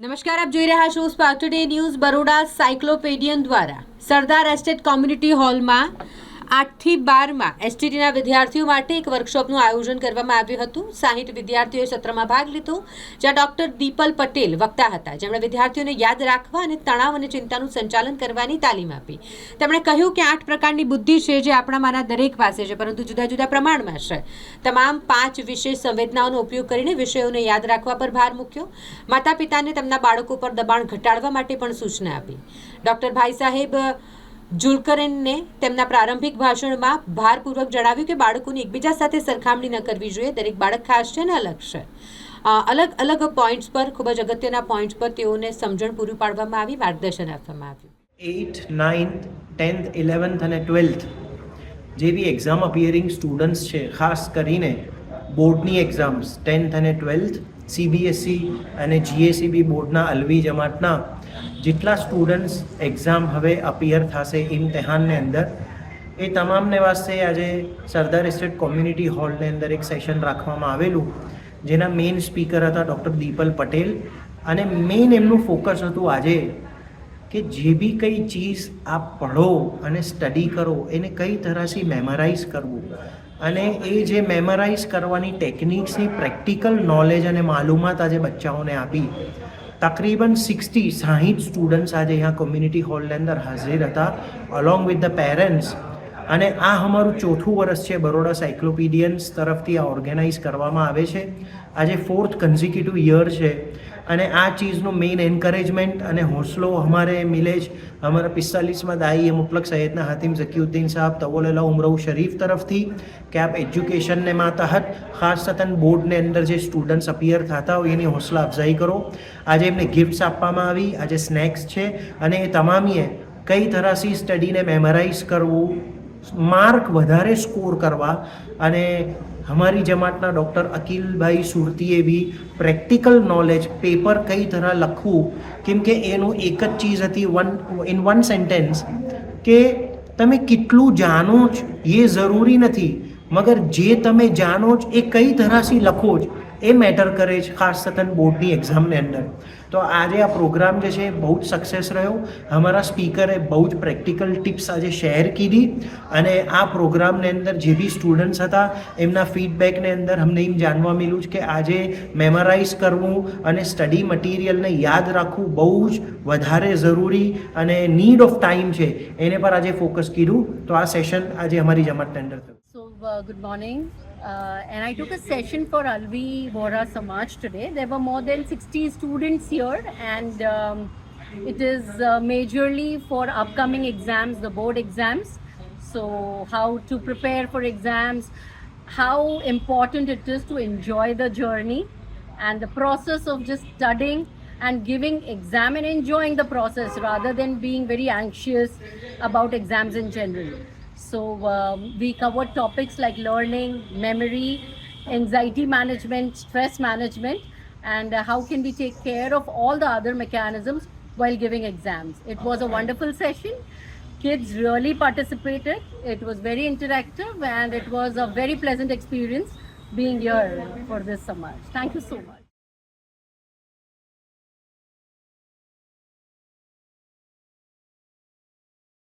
નમસ્કાર, આપ જોઈ રહ્યા છો સ્પાર્ક ટુડે ન્યૂઝ બરોડા સાયક્લોપેડિયન દ્વારા. સરદાર એસ્ટેટ કોમ્યુનિટી હોલમાં આઠથી બારમાં એસટીડીના વિદ્યાર્થીઓ માટે એક વર્કશોપનું આયોજન કરવામાં આવ્યું હતું. સાહીઠ વિદ્યાર્થીઓએ સત્રમાં ભાગ લીધો. જ્યાં ડોક્ટર દીપલ પટેલ વક્તા હતા. જેમણે વિદ્યાર્થીઓને યાદ રાખવા અને તણાવ અને ચિંતાનું સંચાલન કરવાની તાલીમ આપી. તેમણે કહ્યું કે આઠ પ્રકારની બુદ્ધિ છે જે આપણામાંના દરેક પાસે છે, પરંતુ જુદા જુદા પ્રમાણમાં છે. તમામ પાંચ વિશેષ સંવેદનાઓનો ઉપયોગ કરીને વિષયોને યાદ રાખવા પર ભાર મૂક્યો. માતા પિતાને તેમના બાળકો પર દબાણ ઘટાડવા માટે પણ સૂચના આપી. ડૉક્ટર ભાઈ સાહેબ જુલકરનને તેમના પ્રારંભિક ભાષણમાં ભારપૂર્વક જણાવ્યું કે બાળકોની એકબીજા સાથે સરખામણી ન કરવી જોઈએ. દરેક બાળક ખાસ છે અને અલગ છે. અલગ અલગ પોઈન્ટ્સ પર, ખૂબ જ અગત્યના પોઈન્ટ્સ પર તેઓને સમજણ પૂરી પાડવામાં આવી, માર્ગદર્શન આપવામાં આવ્યું. એઇટ નાઇન્થ ટેન્થ ઇલેવન્થ અને ટ્વેલ્થ જે બી એક્ઝામ અપિયરિંગ સ્ટુડન્ટ્સ છે, ખાસ કરીને બોર્ડની એક્ઝામ્સ ટેન્થ અને ટ્વેલ્થ સીબીએસઈ E અને જીએસઈબી બોર્ડના અલવી જમાતના જેટલા સ્ટુડન્ટ્સ એક્ઝામ હવે અપિયર થશે ઇમ્તિહાનને અંદર, એ તમામને વાસ્તે આજે સરદાર એસ્ટેટ કોમ્યુનિટી હોલની અંદર એક સેશન રાખવામાં આવેલું, જેના મેઇન સ્પીકર હતા ડૉક્ટર દીપલ પટેલ. અને મેઇન એમનું ફોકસ હતું આજે કે જે બી કઈ ચીઝ આપ પઢો અને સ્ટડી કરો, એને કઈ તરહથી મેમરાઇઝ કરવું? અને એ જે મેમરાઇઝ કરવાની ટેકનિક્સની પ્રેક્ટિકલ નોલેજ અને માલુમાત આજે બચ્ચાઓને આપી તકરીબન સિક્સટી સાહીઠ સ્ટુડન્ટ્સ આજે અહીંયા કોમ્યુનિટી હોલની અંદર હાજર હતા અલોંગ વિથ ધ પેરેન્ટ્સ અને આ અમારું ચોથું વર્ષ છે, બરોડા સાયક્લોપીડિયન્સ તરફથી આ ઓર્ગેનાઇઝ કરવામાં આવે છે. આજે ફોર્થ કન્ઝિક્યુટિવ યર છે. અને આ ચીઝનું મેઇન એન્કરેજમેન્ટ અને હોંસલો અમારે મિલે જ. અમારા પિસ્તાલીસમાં દાઈ મુતલક સૈયદના હાતિમ ઝકીઉદ્દીન સાહેબ, તવોલેલા ઉમરઉ શરીફ તરફથી, કે આપ એજ્યુકેશનને માતહત, ખાસ તથન બોર્ડને અંદર જે સ્ટુડન્ટ્સ અપિયર થતા હોય એની હોંસલા અફઝાઈ કરો. આજે એમને ગિફ્ટ્સ આપવામાં આવી, આજે સ્નેક્સ છે. અને એ તમામીએ કઈ તરાશી સ્ટડીને મેમરાઇઝ કરવું માર્ક વધારે સ્કોર કરવા અને હમારી જમાતના ડૉક્ટર અકિલભાઈ સુરતીએ બી પ્રેક્ટિકલ નોલેજ પેપર કઈ તરહ લખવું? કેમ કે એનું એક જ ચીજ હતી વન ઇન વન સેન્ટેન્સ કે તમે કેટલું જાણો છો? એ જરૂરી નથી. મગર જે તમે જાણો છો એ કઈ તરહથી લખો જ એ મેટર કરે છે, ખાસ કરીને બોર્ડની એક્ઝામની અંદર. તો આજે આ પ્રોગ્રામ જે છે બહુ જ સક્સેસ રહ્યો. અમારા સ્પીકરે બહુ જ પ્રેક્ટિકલ ટિપ્સ આજે શેર કીધી અને આ પ્રોગ્રામને અંદર જે બી સ્ટુડન્ટ્સ હતા, એમના ફીડબેકને અંદર અમને એમ જાણવા મળ્યું છે કે આજે મેમરાઇઝ કરવું અને સ્ટડી મટીરિયલને યાદ રાખવું બહુ જ વધારે જરૂરી અને નીડ ઓફ ટાઈમ છે. એને પર આજે ફોકસ કર્યું તો આ સેશન આજે અમારી જમાતની અંદર થયું. So good morning. Uh, and I took a session for Alvi Vora Samaj today. There were more than 60 students here, and um, it is uh, majorly for upcoming exams, the board exams. So, how to prepare for exams, how important it is to enjoy the journey, and the process of just studying and giving exam and enjoying the process rather than being very anxious about exams in general. So um, we covered topics like learning, memory, anxiety management, stress management, and uh, how can we take care of all the other mechanisms while giving exams. It was a wonderful session. Kids really participated. It was very interactive, and it was a very pleasant experience being here for this summer. Thank you so much.